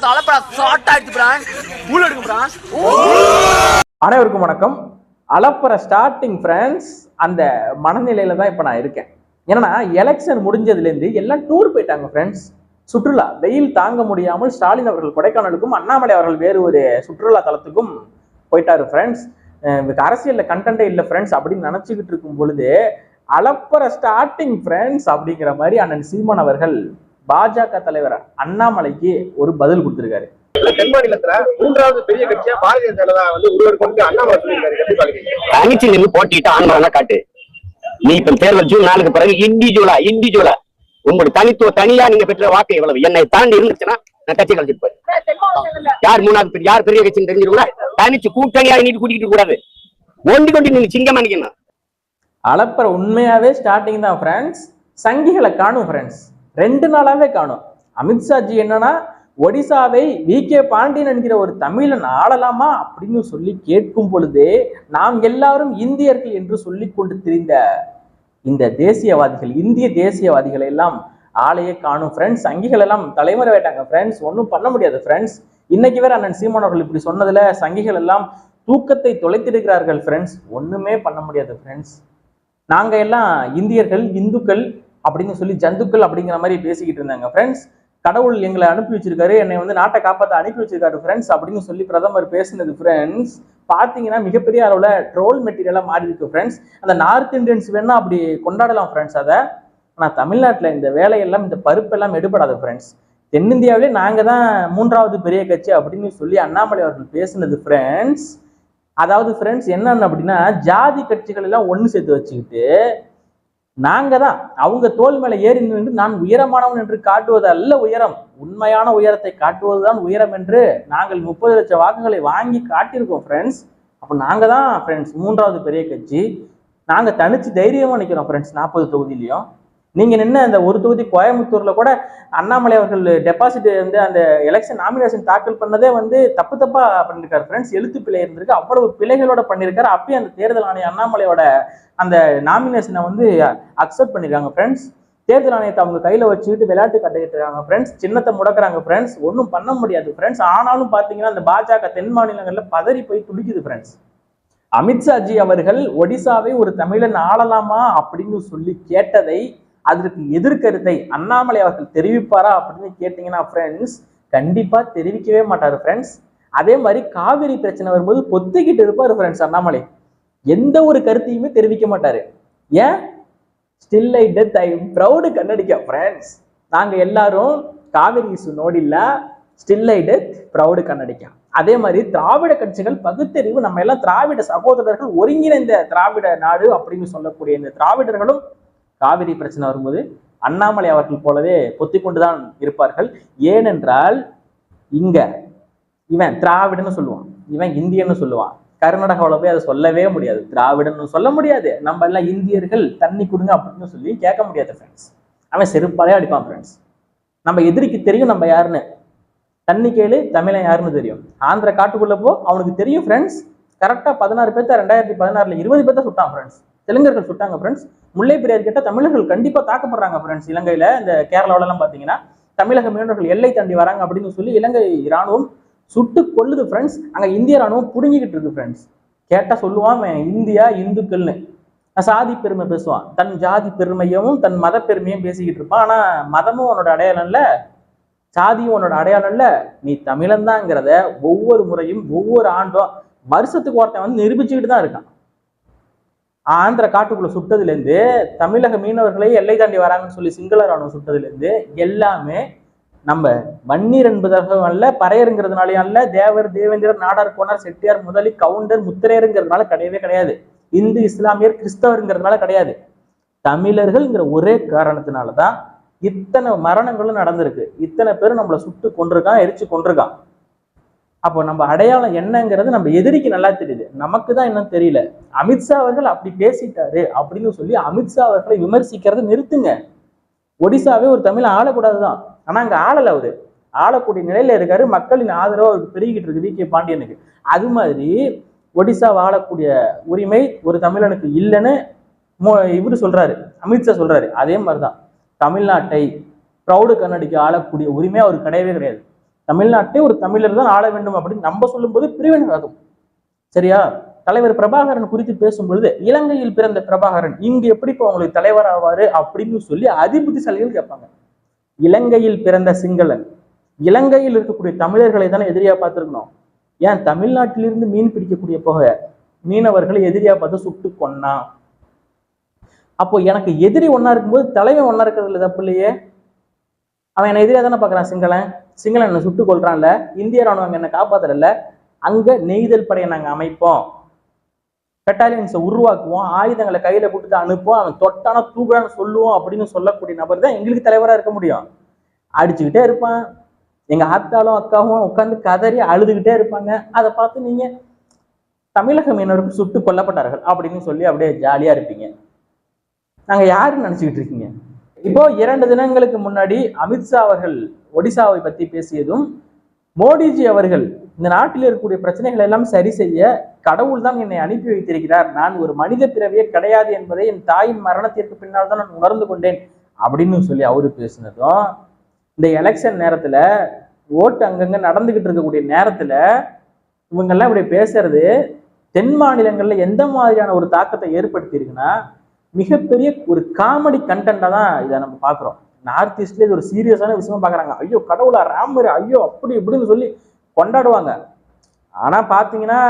தலைப்படா short உள்ள அனைவருக்கும் வணக்கம். அலப்பற ஸ்டார்டிங் ஃப்ரெண்ட்ஸ் அந்த மனநிலையில தான் இப்போ நான் இருக்கேன். ஏன்னா எலெக்ஷன் முடிஞ்சதுலேருந்து எல்லாம் டூர் போயிட்டாங்க ஃப்ரெண்ட்ஸ் சுற்றுலா வெயில் தாங்க முடியாமல் ஸ்டாலின் அவர்கள் கொடைக்கானலுக்கும் அண்ணாமலை அவர்கள் வேறு ஒரு சுற்றுலா தலத்துக்கும் போயிட்டாரு ஃப்ரெண்ட்ஸ் அரசியல்ல கண்டென்ட்டே இல்லை ஃப்ரெண்ட்ஸ் அப்படின்னு நினச்சிக்கிட்டு இருக்கும் பொழுது அலப்பற ஸ்டார்டிங் ஃப்ரெண்ட்ஸ் அப்படிங்கிற மாதிரி அண்ணன் சீமான் அவர்கள் பாஜக தலைவர் அண்ணாமலைக்கு ஒரு பதில் கொடுத்திருக்காரு. தென் மாநிலத்துல மூன்றாவது பெரிய கட்சியா பாரதிய ஜனதா வந்து அண்ணாமலை தனிச்சு நின்று போட்டிட்டு காட்டு. நீ இப்ப தேர்தல் ஜூன் நாலுக்கு பிறகு இண்டிவிஜுவலா இண்டிவிஜுவலா உங்களுடைய தனித்துவ தனியா நீங்க பெற்ற வாக்கு எவ்வளவு? என்னை தாண்டி இருந்துச்சுன்னா நான் கட்சி கழிச்சிட்டு போய் யார் மூணாவது பெரிய யார் பெரிய கட்சின்னு தெரிஞ்சிருக்கூட தனிச்சு கூட்டணியா நீட்டு கூட்டிக்கிட்டு கூடாது ஒண்டி கொண்டு நீங்க சிங்கமா நிக்கணும் அலப்பற உண்மையாவே ஸ்டார்டிங் தான் ஃப்ரெண்ட்ஸ் சங்கிகளை காணும் ஃப்ரெண்ட்ஸ் ரெண்டு நாளாவே காணும். அமித்ஷாஜி என்னன்னா ஒடிசாவை வி. கே. பாண்டியன் என்கிற ஒரு தமிழன் ஆளலாமா அப்படின்னு சொல்லி கேட்கும் பொழுது நாம் எல்லாரும் இந்தியர்கள் என்று சொல்லி கொண்டு திரிந்த இந்த தேசியவாதிகள் இந்திய தேசியவாதிகளை எல்லாம் ஆளையே காணும் ஃப்ரெண்ட்ஸ் சங்கிகள் எல்லாம் தலைமுறை வேட்டாங்க ஃப்ரெண்ட்ஸ் ஒன்றும் பண்ண முடியாது ஃப்ரெண்ட்ஸ் இன்னைக்கு வேற அண்ணன் சீமான் அவர்கள் இப்படி சொன்னதுல சங்கிகள் எல்லாம் தூக்கத்தை தொலைத்திருக்கிறார்கள் ஃப்ரெண்ட்ஸ் ஒண்ணுமே பண்ண முடியாது ஃப்ரெண்ட்ஸ் நாங்க எல்லாம் இந்தியர்கள் இந்துக்கள் அப்படின்னு சொல்லி ஜந்துக்கள் அப்படிங்கிற மாதிரி பேசிக்கிட்டு இருந்தாங்க. ஃப்ரெண்ட்ஸ் கடவுள் எங்களை அனுப்பி வச்சிருக்காரு. என்னை வந்து நாட்டை காப்பாற்ற அனுப்பி வச்சிருக்காரு ஃப்ரெண்ட்ஸ் அப்படின்னு சொல்லி பிரதமர் பேசினது ஃப்ரெண்ட்ஸ் பார்த்தீங்கன்னா மிகப்பெரிய அளவில் ட்ரோல் மெட்டீரியலாக மாறி இருக்கு ஃப்ரெண்ட்ஸ் அந்த நார்த் இந்தியன்ஸ் வேணா அப்படி கொண்டாடலாம் ஃப்ரெண்ட்ஸ் அதை ஆனால் தமிழ்நாட்டில் இந்த வேலையெல்லாம் இந்த பருப்பெல்லாம் எடுபடாது ஃப்ரெண்ட்ஸ் தென்னிந்தியாவிலே நாங்கள் தான் மூன்றாவது பெரிய கட்சி அப்படின்னு சொல்லி அண்ணாமலை அவர்கள் பேசினது ஃப்ரெண்ட்ஸ் அதாவது ஃப்ரெண்ட்ஸ் என்னென்ன அப்படின்னா ஜாதி கட்சிகள் எல்லாம் ஒன்று சேர்த்து வச்சுக்கிட்டு நாங்க தான் அவங்க தோல் மேல ஏறி நின்று நான் உயரமானவன் என்று காட்டுவது அல்ல உயரம். உண்மையான உயரத்தை காட்டுவதுதான் உயரம் என்று நாங்கள் முப்பது லட்சம் வாக்குகளை வாங்கி காட்டியிருக்கோம் ஃப்ரெண்ட்ஸ் அப்போ நாங்க தான் ஃப்ரெண்ட்ஸ் மூன்றாவது பெரிய கட்சி. நாங்க தனிச்சு தைரியமா நிக்கிறோம் ஃப்ரெண்ட்ஸ் நாற்பது தொகுதியிலையும். நீங்க நின்று அந்த ஒரு தொகுதி கோயம்புத்தூர்ல கூட அண்ணாமலை அவர்கள் டெபாசிட் வந்து அந்த எலெக்ஷன் நாமினேஷன் தாக்கல் பண்ணதே வந்து தப்பு தப்பா பண்ணிருக்காரு. ஃப்ரெண்ட்ஸ் எழுத்து பிழை இருந்திருக்கு. அவ்வளவு பிழைகளோட பண்ணியிருக்காரு அப்பயும் அந்த தேர்தல் ஆணையம் அண்ணாமலையோட அந்த நாமினேஷனை வந்து அக்செப்ட் பண்ணிருக்காங்க. ஃப்ரெண்ட்ஸ் தேர்தல் ஆணையத்தை அவங்க கையில வச்சுக்கிட்டு விளையாட்டு கட்டிக்கிட்டு இருக்காங்க. ஃப்ரெண்ட்ஸ் சின்னத்தை முடக்குறாங்க. ஃப்ரெண்ட்ஸ் ஒன்றும் பண்ண முடியாது. ஃப்ரெண்ட்ஸ் ஆனாலும் பாத்தீங்கன்னா அந்த பாஜக தென் மாநிலங்கள்ல பதறி போய் துடிக்குது. ஃப்ரெண்ட்ஸ் அமித்ஷாஜி அவர்கள் ஒடிசாவை ஒரு தமிழன் ஆளலாமா அப்படின்னு சொல்லி கேட்டதை அதற்கு எதிர்கருத்தை அண்ணாமலை அவர்கள் தெரிவிப்பாரா அப்படின்னு கேட்டீங்கன்னா ஃப்ரெண்ட்ஸ் கண்டிப்பா தெரிவிக்கவே மாட்டார் ஃப்ரெண்ட்ஸ் அதே மாதிரி காவிரி பிரச்சனை வரும்போது பொத்திக்கிட்டு இருப்பார் ஃப்ரெண்ட்ஸ் அண்ணாமலை. எந்த ஒரு கருத்தையுமே தெரிவிக்க மாட்டாரு. ஏன்? Still I death I proud Kannadiga friends நாங்கள் எல்லாரும் காவிரி இசு நோடில்ல still I death proud Kannadiga. அதே மாதிரி திராவிட கட்சிகள் பகுத்தறிவு நம்ம எல்லாம் திராவிட சகோதரர்கள் ஒருங்கிணைந்த திராவிட நாடு அப்படின்னு சொல்லக்கூடிய இந்த திராவிடர்களும் காவிரி பிரச்சனை வரும்போது அண்ணாமலை அவர்கள் போலவே பொத்திக்கொண்டுதான் இருப்பார்கள். ஏனென்றால் இங்க இவன் திராவிடன்னு சொல்லுவான். இவன் இந்தியன்னு சொல்லுவான். கர்நாடகாவில் போய் அதை சொல்லவே முடியாது. திராவிடன்னு சொல்ல முடியாது. நம்ம எல்லாம் இந்தியர்கள் தண்ணி கொடுங்க அப்படின்னு சொல்லி கேட்க முடியாது ஃப்ரெண்ட்ஸ் அவன் செருப்பாலே அடிப்பான் ஃப்ரெண்ட்ஸ் நம்ம எதிரிக்கு தெரியும் நம்ம யாருன்னு. தண்ணி கேளு தமிழன் யாருன்னு தெரியும். ஆந்திர காட்டுக்குள்ள போ அவனுக்கு தெரியும் ஃப்ரெண்ட்ஸ் கரெக்டாக பதினாறு பேர்த்த ரெண்டாயிரத்தி பதினாறுல இருபது பேர்த்த சுட்டான் ஃப்ரெண்ட்ஸ் தெலுங்கர்கள் சுட்டாங்க ஃப்ரெண்ட்ஸ் முல்லை பெரியார் கிட்ட தமிழர்கள் கண்டிப்பா தாக்கப்படுறாங்க ஃப்ரெண்ட்ஸ் இலங்கையில் இந்த கேரளாவிலலாம் எல்லாம் பாத்தீங்கன்னா தமிழக மீனவர்கள் எல்லை தாண்டி வராங்க அப்படின்னு சொல்லி இலங்கை ராணுவம் சுட்டு கொள்ளுது ஃப்ரெண்ட்ஸ் அங்க இந்திய ராணுவம் புடுங்கிக்கிட்டு இருக்கு ஃப்ரெண்ட்ஸ் கேட்டா சொல்லுவான் இந்தியா இந்துக்கள்னு. சாதி பெருமை பேசுவான். தன் ஜாதி பெருமையும் தன் மத பெருமையும் பேசிக்கிட்டு இருப்பான். ஆனா மதமும் உன்னோட அடையாளம் இல்ல. சாதியும் உன்னோட அடையாளம் இல்ல. நீ தமிழன் தாங்கிறத ஒவ்வொரு முறையும் ஒவ்வொரு ஆண்டும் வருஷத்துக்கு ஒருத்தன் வந்து நிரூபிச்சுக்கிட்டு தான் இருக்கான். ஆந்திர காட்டுக்குள்ள சுட்டதுல இருந்து தமிழக மீனவர்களே எல்லை தாண்டி வராங்கன்னு சொல்லி சிங்கள ராணுவம் சுட்டதுல இருந்து எல்லாமே நம்ம வன்னீர் என்பதாக அல்ல பறையருங்கிறதுனாலையும் அல்ல தேவர் தேவேந்திரர் நாடார் கோனார் செட்டியார் முதலி கவுண்டர் முத்திரையருங்கிறதுனால கிடையவே கிடையாது. இந்து இஸ்லாமியர் கிறிஸ்தவருங்கிறதுனால கிடையாது. தமிழர்கள்ங்கிற ஒரே காரணத்தினாலதான் இத்தனை மரணங்களும் நடந்திருக்கு. இத்தனை பேரும் நம்மளை சுட்டு கொண்டிருக்கான் எரிச்சு கொண்டிருக்கான் அப்போ நம்ம அடையாளம் என்னங்கிறது நம்ம எதிரிக்கு நல்லா தெரியுது. நமக்கு தான் என்னன்னு தெரியல அமித்ஷா அவர்கள் அப்படி பேசிட்டாரு அப்படின்னு சொல்லி அமித்ஷா அவர்களை விமர்சிக்கிறத நிறுத்துங்க. ஒடிசாவே ஒரு தமிழ் ஆளக்கூடாதுதான். ஆனா அங்க ஆளல அவரு. ஆளக்கூடிய நிலையில இருக்காரு. மக்களின் ஆதரவு அவருக்கு பெருகிட்டு இருக்கு. வி. கே. பாண்டியனுக்கு. அது மாதிரி ஒடிசா வாழக்கூடிய உரிமை ஒரு தமிழனுக்கு இல்லைன்னு மோ- இவரு சொல்றாரு. அமித்ஷா சொல்றாரு. அதே மாதிரிதான். தமிழ்நாட்டை ப்ரௌடு கண்ணடிக்கு ஆளக்கூடிய உரிமை அவருக்கு கிடையவே கிடையாது. தமிழ்நாட்டை ஒரு தமிழர் தான் ஆள வேண்டும் அப்படின்னு நம்ம சொல்லும்போது பிரிவினைவாதம். சரியா? தலைவர் பிரபாகரன் குறித்து பேசும் பொழுது இலங்கையில் பிறந்த பிரபாகரன் இங்கு எப்படி இப்போ அவங்களுக்கு தலைவர் ஆவாரு அப்படின்னு சொல்லி அதிபுத்திசாலிகள் கேட்பாங்க. இலங்கையில் பிறந்த சிங்களன் இலங்கையில் இருக்கக்கூடிய தமிழர்களை தானே எதிரியா பார்த்துருக்கணும். ஏன் தமிழ்நாட்டிலிருந்து மீன் பிடிக்கக்கூடிய போக மீனவர்களை எதிரியா பார்த்து சுட்டு கொன்னா அப்போ எனக்கு எதிரி ஒண்ணா இருக்கும்போது தலைவன் ஒன்னா இருக்கிறதுல தப்பு இல்லையே. அவன் என்னை எதிரியா தானே பார்க்கறான் சிங்களன் சிங்களன் என்னை சுட்டு கொள்றான்ல இந்திய ராணுவம் என்னை காப்பாத்தல அங்க நெய்தல் படையை நாங்க அமைப்போம். பெட்டாலியன்ஸை உருவாக்குவோம். ஆயுதங்களை கையில கொடுத்து அனுப்புவோம். அவன் தொட்டான தூக்கான சொல்லுவோம் அப்படின்னு சொல்லக்கூடிய நபர் தான் எங்களுக்கு தலைவரா இருக்க முடியும். அடிச்சுக்கிட்டே இருப்பான். எங்க ஆத்தாலும் அக்காவும் உட்காந்து கதறி அழுதுகிட்டே இருப்பாங்க. அதை பார்த்து நீங்க தமிழக மீனவர்கள் சுட்டு கொல்லப்பட்டார்கள் அப்படின்னு சொல்லி அப்படியே ஜாலியா இருப்பீங்க. நாங்க யாருன்னு நினைச்சுக்கிட்டு இருக்கீங்க? இப்போ இரண்டு தினங்களுக்கு முன்னாடி அமித்ஷா அவர்கள் ஒடிசாவை பத்தி பேசியதும் மோடிஜி அவர்கள் இந்த நாட்டில் இருக்கக்கூடிய பிரச்சனைகள் எல்லாம் சரி செய்ய கடவுள் தான் என்னை அனுப்பி வைத்திருக்கிறார். நான் ஒரு மனித பிறவியே கிடையாது என்பதை என் தாயின் மரணத்திற்கு பின்னால் தான் நான் உணர்ந்து கொண்டேன் அப்படின்னு சொல்லி அவரு பேசினதும் இந்த எலெக்ஷன் நேரத்துல ஓட்டு அங்கங்க நடந்துகிட்டு இருக்கக்கூடிய நேரத்துல இவங்கெல்லாம் இப்படி பேசுறது தென் மாநிலங்கள்ல எந்த மாதிரியான ஒரு தாக்கத்தை ஏற்படுத்தி இருக்குன்னா மிகப்பெரிய ஒரு காமெடி கண்டென்ட்டை தான் இதை நம்ம பார்க்குறோம். நார்த் ஈஸ்ட்லேயே இது ஒரு சீரியஸான விஷயமா பார்க்குறாங்க. ஐயோ கடவுளா ராமர் ஐயோ அப்படி இப்படின்னு சொல்லி கொண்டாடுவாங்க. ஆனா பாத்தீங்கன்னா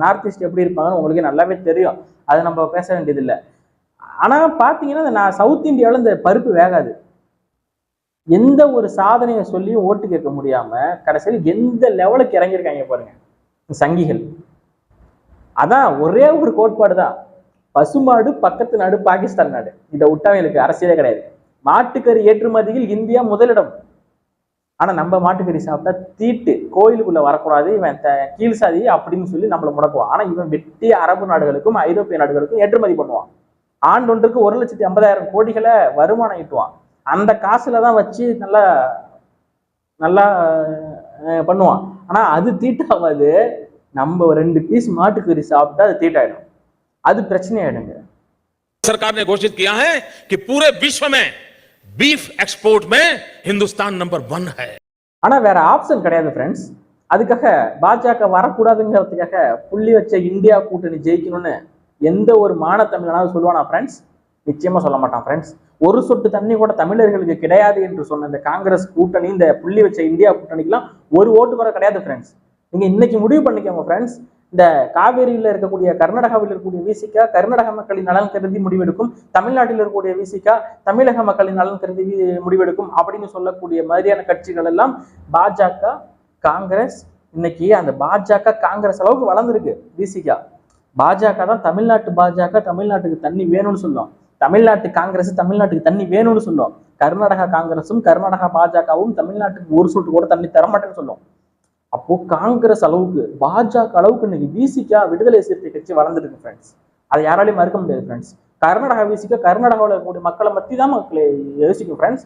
நார்த் ஈஸ்ட் எப்படி இருப்பாங்கன்னு உங்களுக்கு நல்லாவே தெரியும். அதை நம்ம பேச வேண்டியதில்லை. ஆனா பார்த்தீங்கன்னா நான் சவுத் இந்தியாவில் இந்த பருப்பு வேகாது. எந்த ஒரு சாதனையை சொல்லியும் ஓட்டு கேட்க முடியாம கடைசியில் எந்த லெவலுக்கு இறங்கியிருக்காங்க பாருங்க. சங்கிகள். அதான் ஒரே ஒரு கோட்பாடு தான். பசுமாடு பக்கத்து நாடு பாகிஸ்தான் நாடு. இதை விட்டவங்களுக்கு அரசியலே கிடையாது. மாட்டுக்கறி ஏற்றுமதியில் இந்தியா முதலிடம். ஆனா நம்ம மாட்டுக்கறி சாப்பிட்டா தீட்டு. கோயிலுக்குள்ள வரக்கூடாது இவன் த- கீழ் சாதி அப்படின்னு சொல்லி நம்மளை முடக்குவான். ஆனா இவன் வெட்டி அரபு நாடுகளுக்கும் ஐரோப்பிய நாடுகளுக்கும் ஏற்றுமதி பண்ணுவான். ஆண்டொன்றுக்கு ஒரு லட்சத்தி ஐம்பதாயிரம் கோடிகளை வருமானம் ஈட்டுவான். அந்த காசுல தான் வச்சு நல்லா நல்லா பண்ணுவான். ஆனா அது தீட்டாவாது நம்ம ரெண்டு பீஸ் மாட்டுக்கறி சாப்பிட்டா அது தீட்டாயிடும். அது பிரச்சனை ஆயிடுங்க सरकार ने घोषित किया है कि पूरे विश्व में बीफ एक्सपोर्ट में हिंदुस्तान नंबर वन है ஆனா வேற ஆப்ஷன் கிடையாது ஃப்ரெண்ட்ஸ் அதுக்காக பாஜக வரக்கூடாதுங்கிறதுக்காக புள்ளி வச்ச இந்தியா கூட்டணி ஜெயிக்கணும்னு எந்த ஒரு மான தமிழனாவது சொல்லுவானா ஃப்ரெண்ட்ஸ் நிச்சயமா சொல்ல மாட்டான் ஃப்ரெண்ட்ஸ் ஒரு சொட்டு தண்ணி கூட தமிழர்களுக்கு கிடையாது என்று சொன்ன இந்த காங்கிரஸ் கூட்டணி இந்த புள்ளி வச்ச இந்தியா கூட்டணிக்கெல்லாம் ஒரு ஓட்டு கூட கிடையாது ஃப்ரெண்ட்ஸ் நீங்க இன்னைக்கு முடிவு பண்ணிக்கோங்க ஃப்ரெண்ட்ஸ் இந்த காவேரியில் இருக்கக்கூடிய கர்நாடகாவில் இருக்கக்கூடிய விசிகா கர்நாடக மக்களின் நலன் கருதி முடிவெடுக்கும் தமிழ்நாட்டில் இருக்கக்கூடிய விசிகா தமிழக மக்களின் நலன் கருதி முடிவெடுக்கும் அப்படின்னு சொல்லக்கூடிய மாதிரியான கட்சிகள் எல்லாம் பாஜக காங்கிரஸ் இன்னைக்கு அந்த பாஜக காங்கிரஸ் அளவுக்கு வளர்ந்துருக்கு விசிகா. பாஜக தான் தமிழ்நாட்டு பாஜக தமிழ்நாட்டுக்கு தண்ணி வேணும்னு சொல்லும். தமிழ்நாட்டு காங்கிரஸ் தமிழ்நாட்டுக்கு தண்ணி வேணும்னு சொல்லும். கர்நாடகா காங்கிரஸும் கர்நாடகா பாஜகவும் தமிழ்நாட்டுக்கு ஒரு சொட்டு கூட தண்ணி தரமாட்டேன்னு சொல்லும். அப்போ காங்கிரஸ் அளவுக்கு பாஜக அளவுக்கு இன்னைக்கு விசிகா விடுதலை சிறுத்தை கட்சி வளர்ந்துருக்கு ஃப்ரெண்ட்ஸ் அதை யாராலையும் மறுக்க முடியாது ஃப்ரெண்ட்ஸ் கர்நாடகா விசிகா கர்நாடகாவில் இருக்கக்கூடிய மக்களை பற்றி தான் மக்களை யோசிக்கும் ஃப்ரெண்ட்ஸ்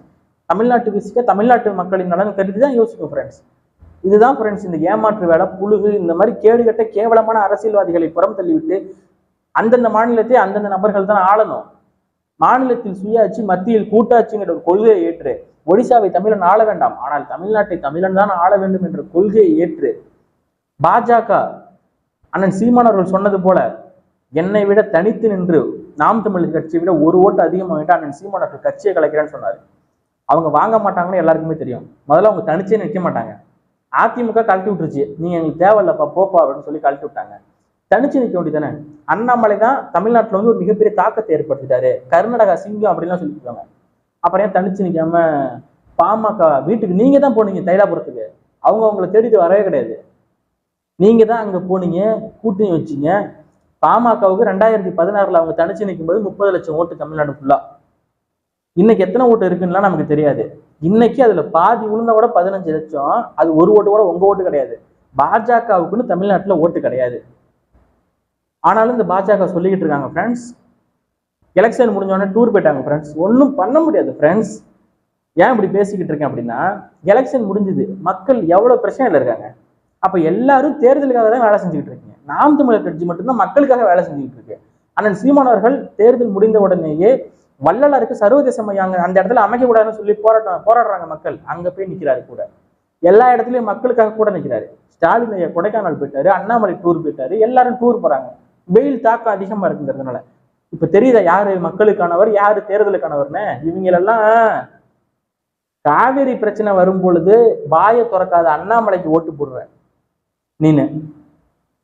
தமிழ்நாட்டு விசிகா தமிழ்நாட்டு மக்களின் நலன் கருதி தான் யோசிக்கும் ஃப்ரெண்ட்ஸ் இதுதான் ஃப்ரெண்ட்ஸ் இந்த ஏமாற்று வேலை புழுகு இந்த மாதிரி கேடுகட்ட கேவலமான அரசியல்வாதிகளை புறம் தள்ளிவிட்டு அந்தந்த மாநிலத்தை அந்தந்த நபர்கள் தான் ஆளணும். மாநிலத்தில் சுயாட்சி மத்தியில் கூட்டாட்சிங்கிற ஒரு கொள்கையை ஏற்று ஒடிசாவை தமிழன் ஆள வேண்டாம். ஆனால் தமிழ்நாட்டை தமிழன் தான் ஆள வேண்டும் என்ற கொள்கையை ஏற்று பாஜக அண்ணன் சீமான் அவர்கள் சொன்னது போல என்னை விட தனித்து நின்று நாம் தமிழர் கட்சியை விட ஒரு ஓட்டு அதிகமாக விட்டு அண்ணன் சீமான் அவர்கள் கட்சியை கலைக்கிறேன்னு சொன்னாரு. அவங்க வாங்க மாட்டாங்கன்னு எல்லாருக்குமே தெரியும். முதல்ல அவங்க தனிச்சே நிற்க மாட்டாங்க. அதிமுக கழட்டி விட்டுருச்சு. நீங்க எங்களுக்கு தேவையில்லப்பா போப்பா அப்படின்னு சொல்லி கழட்டி விட்டாங்க. தனிச்சு நிற்க வேண்டியதானே அண்ணாமலை தான் தமிழ்நாட்டில் வந்து ஒரு மிகப்பெரிய தாக்கத்தை ஏற்படுத்திட்டாரு. கர்நாடகா சிங்கம் அப்படின்லாம் சொல்லியிருக்காங்க. அப்புறம் ஏன் தனிச்சு நிற்காம பாமக வீட்டுக்கு நீங்கள் தான் போனீங்க தைலாபுரத்துக்கு? அவங்க அவங்களை தேடிட்டு வரவே கிடையாது. நீங்கள் தான் அங்கே போனீங்க கூட்டணி வச்சீங்க. பாமகவுக்கு ரெண்டாயிரத்தி பதினாறில் அவங்க தனிச்சு நிற்கும்போது முப்பது லட்சம் ஓட்டு தமிழ்நாடு ஃபுல்லாக இன்னைக்கு எத்தனை ஓட்டு இருக்குன்னுலாம் நமக்கு தெரியாது. இன்னைக்கு அதில் பாதி விழுந்தா கூட பதினஞ்சு லட்சம் அது ஒரு ஓட்டு கூட உங்கள் ஓட்டு கிடையாது. பாஜகவுக்குன்னு தமிழ்நாட்டில் ஓட்டு கிடையாது. ஆனாலும் இந்த பாஜக சொல்லிக்கிட்டு இருக்காங்க ஃப்ரெண்ட்ஸ் எலெக்ஷன் முடிஞ்சோடனே டூர் போயிட்டாங்க ஃப்ரெண்ட்ஸ் ஒன்றும் பண்ண முடியாது ஃப்ரெண்ட்ஸ் ஏன் இப்படி பேசிக்கிட்டு இருக்கேன் அப்படின்னா எலெக்ஷன் முடிஞ்சுது. மக்கள் எவ்வளோ பிரச்சனையில் இருக்காங்க? அப்போ எல்லாரும் தேர்தலுக்காக தான் வேலை செஞ்சுக்கிட்டு இருக்கீங்க. நாம் தமிழர் கட்சி மட்டும்தான் மக்களுக்காக வேலை செஞ்சுக்கிட்டு இருக்கு. அண்ணன் சீமானவர்கள் தேர்தல் முடிந்த உடனேயே வள்ளலாருக்கு சர்வதேச மையம் அந்த இடத்துல அமைக்கக்கூடாதுன்னு சொல்லி போராட்டம் போராடுறாங்க மக்கள். அங்கே போய் நிற்கிறாரு கூட. எல்லா இடத்துலயும் மக்களுக்காக கூட நிற்கிறாரு ஸ்டாலின் கொடைக்கானல் போயிட்டாரு அண்ணாமலை டூர் போயிட்டாரு எல்லாரும் டூர் போகிறாங்க வெயில் தாக்கம் அதிகமா இருக்குங்கிறதுனால. இப்ப தெரியுதா யாரு மக்களுக்கானவர் யாரு தேர்தலுக்கானவர்னு? இவங்களெல்லாம் காவேரி பிரச்சனை வரும் பொழுது வாயை திறக்காத அண்ணாமலைக்கு ஓட்டு போடுற நீனு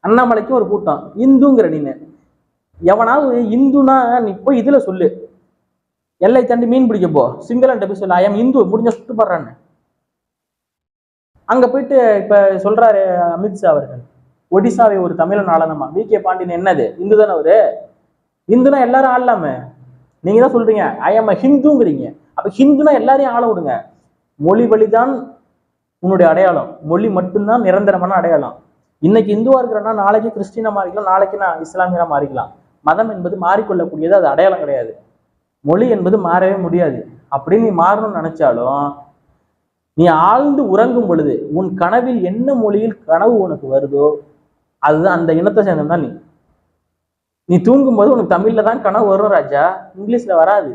அண்ணாமலைக்கு ஒரு கூட்டம் இந்துங்கிற நீனு எவனாவது இந்துனா நீ போய் இதுல சொல்லு. எல்லை தாண்டி மீன் பிடிக்க போ. சிங்களன்ட்ட போய் சொல்லு ஐயம் இந்து முடிஞ்ச சுட்டு போடுறான்னு. அங்க போயிட்டு இப்ப சொல்றாரு அமித்ஷா அவர்கள். ஒடிசாவை ஒரு தமிழன் ஆளணுமா? வி. கே. பாண்டியன் என்னது? இந்து தானே அவரு? இந்துனா எல்லாரும் ஆளலாமே நீங்க தான் சொல்றீங்க ஐஎம் ஹிந்துங்கிறீங்க. அப்ப ஹிந்துனா எல்லாரையும் ஆள விடுங்க. மொழி வழிதான் உன்னுடைய அடையாளம். மொழி மட்டும்தான் நிரந்தரமான அடையாளம். இன்னைக்கு இந்துவா இருக்கிறன்னா நாளைக்கு கிறிஸ்டினா மாறிக்கலாம் நாளைக்கு நான் இஸ்லாமியனா மாறிக்கலாம். மதம் என்பது மாறிக்கொள்ளக்கூடியது அது அடையாளம் கிடையாது. மொழி என்பது மாறவே முடியாது. அப்படின்னு நீ மாறணும்னு நினைச்சாலும் நீ ஆழ்ந்து உறங்கும் பொழுது உன் கனவில் என்ன மொழியில் கனவு உனக்கு வருதோ அதுதான் அந்த இனத்தை சேர்ந்தவன் தான் நீ. நீ தூங்கும்போது உனக்கு தமிழ்ல தான் கனவு வரும் ராஜா. இங்கிலீஷ்ல வராது.